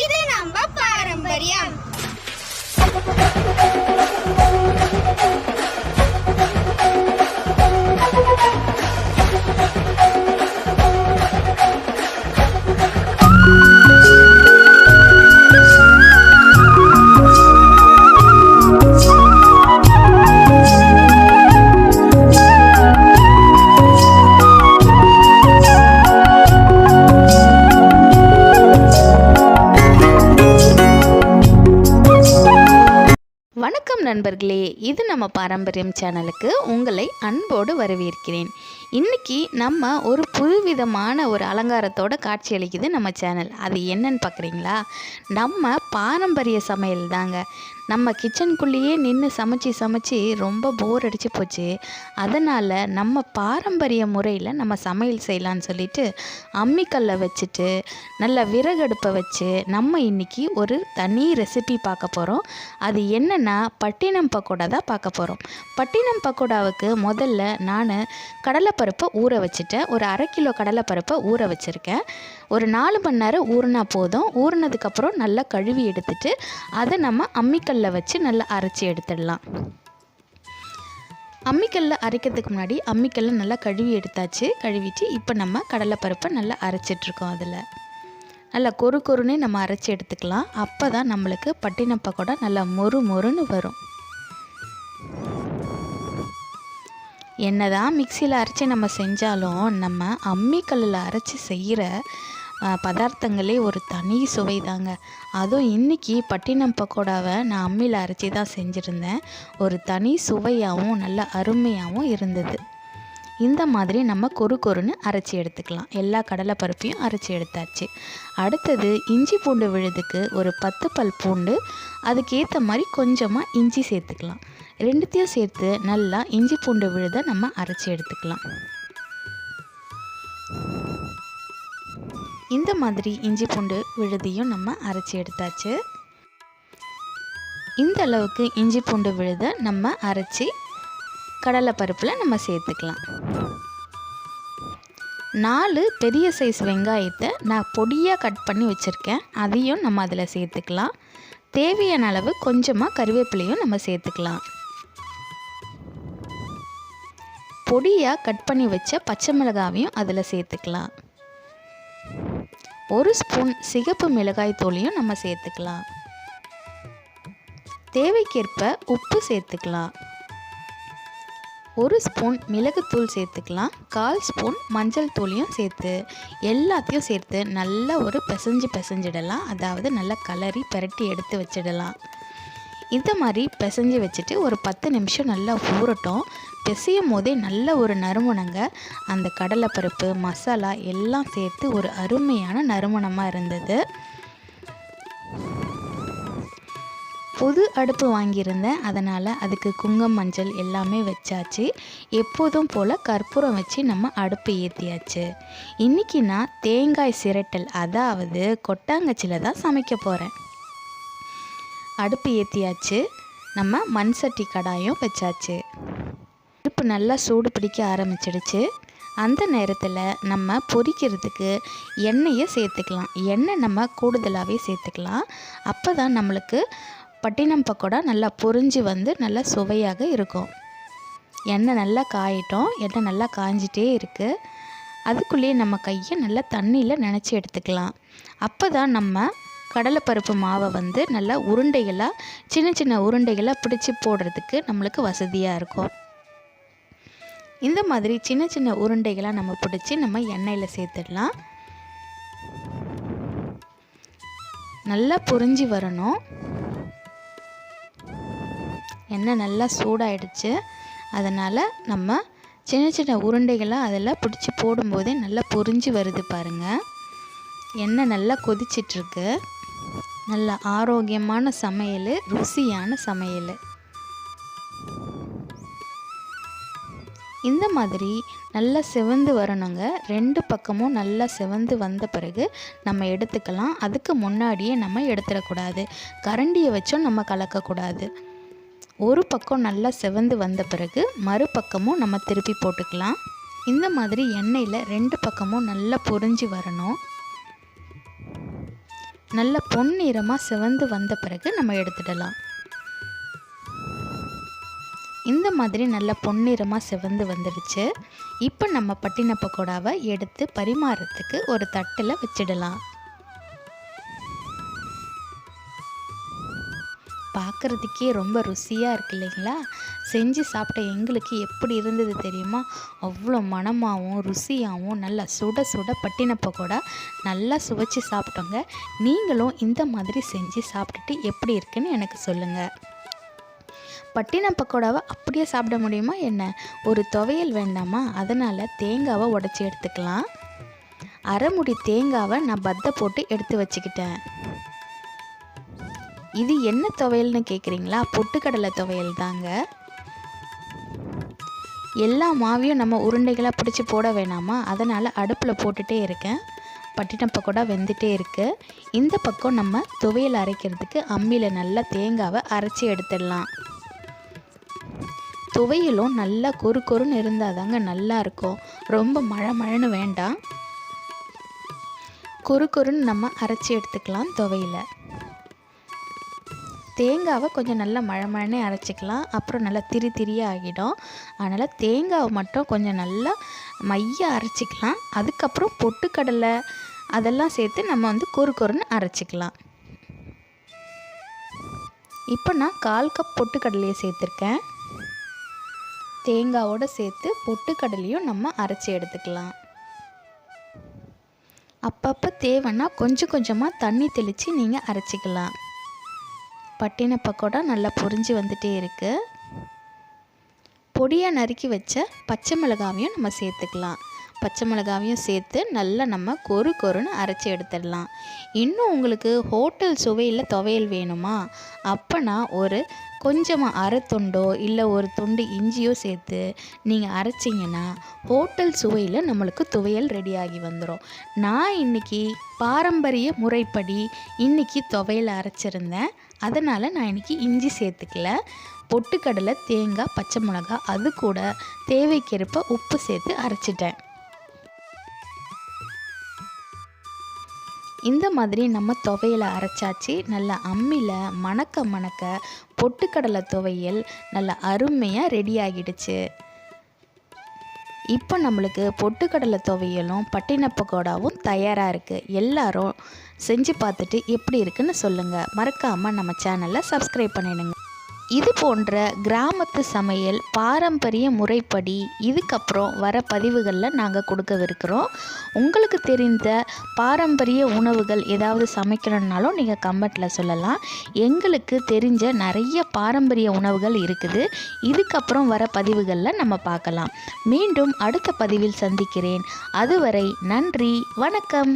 இது நம்ம பாரம்பரியம். வணக்கம் நண்பர்களே இது நம்ம பாரம்பரியம் சேனலுக்கு உங்களை அன்போடு வரவேற்கிறேன். இன்னைக்கு நம்ம ஒரு புதுவிதமான ஒரு அலங்காரத்தோட காட்சியளிக்குது நம்ம சேனல். அது என்னன்னு பார்க்குறீங்களா நம்ம பாரம்பரிய சமையல் தாங்க. நம்ம கிச்சனுக்குள்ளேயே நின்று சமைச்சு சமைச்சு ரொம்ப போர் அடித்து போச்சு. அதனால் நம்ம பாரம்பரிய முறையில் நம்ம சமையல் செய்யலான்னு சொல்லிட்டு அம்மிக்கல்லை வச்சுட்டு நல்ல விறகடுப்பை வச்சு நம்ம இன்னைக்கு ஒரு தனி ரெசிபி பார்க்க போகிறோம் அது என்னென்னா பட்டினம் பக்கோடா தான் பார்க்க போகிறோம் பட்டினம் பக்கோடாவுக்கு முதல்ல நான் கடலை கடலைப்பருப்பை ஊற வச்சுட்டேன். ஒரு அரை கிலோ கடலைப்பருப்பை ஊற வச்சுருக்கேன். ஒரு நாலு மணி நேரம் ஊறினா போதும். ஊறினதுக்கப்புறம் நல்லா கழுவி எடுத்துட்டு அதை நம்ம அம்மிக்கல்ல வச்சு நல்லா அரைச்சி எடுத்துடலாம். அம்மிக்கல்லில் அரைக்கிறதுக்கு முன்னாடி அம்மிக்கல்லை நல்லா கழுவி எடுத்தாச்சு. கழுவிட்டு இப்போ நம்ம கடலைப்பருப்பை நல்லா அரைச்சிட்ருக்கோம் அதில். நல்லா கொரு கொருன்னே நம்ம அரைச்சி எடுத்துக்கலாம். அப்போ தான் நம்மளுக்கு பட்டினப்பக்கூட நல்லா மொறு மொறுன்னு வரும். என்னதான் மிக்சியில் அரைச்சி நம்ம செஞ்சாலும் நம்ம அம்மிக்கல்லில் அரைச்சி செய்கிற பதார்த்தங்களே ஒரு தனி சுவை தாங்க. அதுவும் இன்றைக்கி பட்டினம் பக்கோடாவை நான் அம்மியில் அரைச்சி தான் செஞ்சுருந்தேன். ஒரு தனி சுவையாகவும் நல்ல அருமையாகவும் இருந்தது. இந்த மாதிரி நம்ம கொரு கொருன்னு அரைச்சி எடுத்துக்கலாம். எல்லா கடலை பருப்பையும் அரைச்சி எடுத்தாச்சு. அடுத்தது இஞ்சி பூண்டு விழுதுக்கு ஒரு பத்து பல் பூண்டு அதுக்கேற்ற மாதிரி கொஞ்சமாக இஞ்சி சேர்த்துக்கலாம். ரெண்டுத்தையும் சேர்த்து நல்லா இஞ்சி பூண்டு விழுதை நம்ம அரைச்சி எடுத்துக்கலாம். இந்த மாதிரி இஞ்சி பூண்டு விழுதையும் நம்ம அரைச்சி எடுத்தாச்சு. இந்த அளவுக்கு இஞ்சி பூண்டு விழுதை நம்ம அரைச்சி கடலைப்பருப்பில் நம்ம சேர்த்துக்கலாம். நாலு பெரிய சைஸ் வெங்காயத்தை நான் பொடியாக கட் பண்ணி வச்சுருக்கேன். அதையும் நம்ம அதில் சேர்த்துக்கலாம். தேவையான அளவு கொஞ்சமாக கருவேப்பிலையும் நம்ம சேர்த்துக்கலாம். பொடியாக கட் பண்ணி வச்ச பச்சை மிளகாவையும் அதில் சேர்த்துக்கலாம். ஒரு ஸ்பூன் சிகப்பு மிளகாய் தூளையும் நம்ம சேர்த்துக்கலாம். தேவைக்கேற்ப உப்பு சேர்த்துக்கலாம். ஒரு ஸ்பூன் மிளகுத்தூள் சேர்த்துக்கலாம். கால் ஸ்பூன் மஞ்சள் தூளையும் சேர்த்து எல்லாத்தையும் சேர்த்து நல்லா ஒரு பிசைஞ்சு பிசைஞ்சிடலாம். அதாவது நல்லா கலரி பரட்டி எடுத்து வச்சிடலாம். இந்த மாதிரி பிசைஞ்சு வச்சுட்டு ஒரு பத்து நிமிஷம் நல்லா ஊறட்டும். பிசையும் போதே நல்ல ஒரு நறுமணங்க. அந்த கடலைப்பருப்பு மசாலா எல்லாம் சேர்த்து ஒரு அருமையான நறுமணமாக இருந்தது. புது அடுப்பு வாங்கியிருந்தேன். அதனால் அதுக்கு குங்கம் மஞ்சள் எல்லாமே வச்சாச்சு. எப்போதும் போல் கற்பூரம் வச்சு நம்ம அடுப்பு ஏற்றியாச்சு இன்றைக்கி நான் தேங்காய் சிரட்டல் அதாவது கொட்டாங்கச்சியில் தான் சமைக்க போகிறேன் அடுப்பு ஏற்றியாச்சு நம்ம மண் சட்டி கடாயும் வச்சாச்சு. பருப்பு நல்லா சூடு பிடிக்க ஆரம்பிச்சிடுச்சு. அந்த நேரத்தில் நம்ம பொரிக்கிறதுக்கு எண்ணெயை சேர்த்துக்கலாம். எண்ணெய் நம்ம கூடுதலாகவே சேர்த்துக்கலாம். அப்போ தான் நம்மளுக்கு பட்டினம் பக்கோடா நல்லா பொரிஞ்சு வந்து நல்லா சுவையாக இருக்கும். எண்ணெய் நல்லா காயிட்டோம். எண்ணெய் நல்லா காஞ்சிட்டே இருக்குது அதுக்குள்ளேயே நம்ம கையை நல்லா தண்ணியில் நினச்சி எடுத்துக்கலாம். அப்போ தான் நம்ம கடலைப்பருப்பு மாவை வந்து நல்லா உருண்டைகளாக சின்ன சின்ன உருண்டைகளாக பிடிச்சி போடுறதுக்கு நம்மளுக்கு வசதியாக இருக்கும். இந்த மாதிரி சின்ன சின்ன உருண்டைகளாக நம்ம பிடிச்சி நம்ம எண்ணெயில் சேர்த்துடலாம். நல்லா பொரிஞ்சு வரணும். எண்ணெய் நல்லா சூடாயிடுச்சு. அதனால் நம்ம சின்ன சின்ன உருண்டைகளாக அதில் பிடிச்சி போடும்போதே நல்லா பொரிஞ்சு வருது பாருங்கள் எண்ணெய் நல்லா கொதிச்சிட்ருக்கு. நல்ல ஆரோக்கியமான சமையல் ருசியான சமையல். இந்த மாதிரி நல்லா செவந்து வரணுங்க. ரெண்டு பக்கமும் நல்லா செவந்து வந்த பிறகு நம்ம எடுத்துக்கலாம். அதுக்கு முன்னாடியே நம்ம எடுத்துடக்கூடாது. கரண்டியை வச்சும் நம்ம கலக்கக்கூடாது. ஒரு பக்கம் நல்லா செவந்து வந்த பிறகு மறுபக்கமும் நம்ம திருப்பி போட்டுக்கலாம். இந்த மாதிரி எண்ணெயில் ரெண்டு பக்கமும் நல்லா பொரிஞ்சு வரணும். நல்ல பொன்னிறமாக சிவந்து வந்த பிறகு நம்ம எடுத்துடலாம். இந்த மாதிரி நல்ல பொன்னிறமாக சிவந்து வந்துடுச்சு. இப்போ நம்ம பட்டின பக்கோடாவை எடுத்து பரிமாறத்துக்கு ஒரு தட்டில் வச்சிடலாம். பார்க்குறதுக்கே ரொம்ப ருசியாக இருக்கு இல்லைங்களா? செஞ்சு சாப்பிட்ட எங்களுக்கு எப்படி இருந்தது தெரியுமா? அவ்வளோ மனமாகவும் ருசியாகவும் நல்லா சுட சுட பட்டின பக்கோடா நல்லா சுவைச்சு சாப்பிட்டோங்க. நீங்களும் இந்த மாதிரி செஞ்சு சாப்பிட்டுட்டு எப்படி இருக்குன்னு எனக்கு சொல்லுங்கள் பட்டினம் பக்கோடாவை அப்படியே சாப்பிட முடியுமா என்ன? ஒரு துவையல் வேண்டாமா? அதனால் தேங்காவை உடச்சி எடுத்துக்கலாம். அரைமுடி தேங்காவை நான் பத்தை போட்டு எடுத்து வச்சுக்கிட்டேன். இது என்ன துவையல்னு கேட்குறீங்களா பொட்டுக்கடலை துவையல் தாங்க. எல்லா மாவையும் நம்ம உருண்டைகளாக பிடிச்சி போட வேணாமா? அதனால் அடுப்பில் போட்டுகிட்டே இருக்கேன். பட்டின பக்கோடா வெந்துட்டே இருக்குது இந்த பக்கம் நம்ம துவையல் அரைக்கிறதுக்கு அம்மியில் நல்லா தேங்காவை அரைச்சி எடுத்துடலாம். துவையலும் நல்லா கொரு கொருன்னு இருந்தால் தாங்க நல்லா இருக்கும். ரொம்ப மழை மழைன்னு வேண்டாம். கொரு கொருன்னு நம்ம அரைச்சி எடுத்துக்கலாம் துவையில். தேங்காவை கொஞ்சம் நல்லா மழை மழைனே அரைச்சிக்கலாம். அப்புறம் நல்லா திரி திரியாக ஆகிடும். அதனால் தேங்காவை மட்டும் கொஞ்சம் நல்லா மைய அரைச்சிக்கலாம். அதுக்கப்புறம் பொட்டுக்கடலை அதெல்லாம் சேர்த்து நம்ம வந்து கொரு கொருன்னு அரைச்சிக்கலாம். இப்போ நான் கால் கப் பொட்டுக்கடலையை சேர்த்துருக்கேன். தேங்காவோடு சேர்த்து பொட்டுக்கடலையும் நம்ம அரைச்சி எடுத்துக்கலாம். அப்பப்போ தேவைன்னா கொஞ்சம் கொஞ்சமாக தண்ணி தெளித்து நீங்கள் அரைச்சிக்கலாம். பட்டின பக்கோடா நல்லா பொரிஞ்சு வந்துட்டே இருக்குது பொடியாக நறுக்கி வச்ச பச்சை மிளகாவையும் நம்ம சேர்த்துக்கலாம். பச்சை மிளகாவையும் சேர்த்து நல்லா நம்ம கொரு கொருன்னு அரைச்சி எடுத்துடலாம். இன்னும் உங்களுக்கு ஹோட்டல் சுவையில் துவையல் வேணுமா? அப்போனா ஒரு கொஞ்சமாக அரை துண்டோ இல்லை ஒரு துண்டு இஞ்சியோ சேர்த்து நீங்கள் அரைச்சிங்கன்னா ஹோட்டல் சுவையில் நம்மளுக்கு துவையல் ரெடியாகி வந்துடும் நான் இன்றைக்கி பாரம்பரிய முறைப்படி இன்றைக்கி துவையல் அரைச்சிருந்தேன். அதனால் நான் இன்றைக்கி இஞ்சி சேர்த்துக்கல. பொட்டுக்கடலை தேங்காய் பச்சை மிளகா அது கூட தேவைக்கேற்ப உப்பு சேர்த்து அரைச்சிட்டேன். இந்த மாதிரி நம்ம துவையலை அரைச்சாச்சு. நல்லா அம்மியில் மணக்க மணக்க பொட்டுக்கடலை துவையல் நல்லா அருமையாக ரெடி ஆகிடுச்சு. இப்போ நம்மளுக்கு பொட்டுக்கடலை துவையலும் பட்டின பக்கோடாவும் தயாராக இருக்குது எல்லாரும் செஞ்சு பார்த்துட்டு எப்படி இருக்குன்னு சொல்லுங்கள் மறக்காமல் நம்ம சேனலை சப்ஸ்கிரைப் பண்ணிடுங்க. இது போன்ற கிராமத்து சமையல் பாரம்பரிய முறைப்படி இதுக்கப்புறம் வர பதிவுகளில் நாங்கள் கொடுக்கவிருக்கிறோம். உங்களுக்கு தெரிந்த பாரம்பரிய உணவுகள் ஏதாவது சமைக்கணுன்னாலும் நீங்கள் கமெண்ட்டில் சொல்லலாம். எங்களுக்கு தெரிஞ்ச நிறைய பாரம்பரிய உணவுகள் இருக்குது. இதுக்கப்புறம் வர பதிவுகளில் நம்ம பார்க்கலாம். மீண்டும் அடுத்த பதிவில் சந்திக்கிறேன். அதுவரை நன்றி வணக்கம்.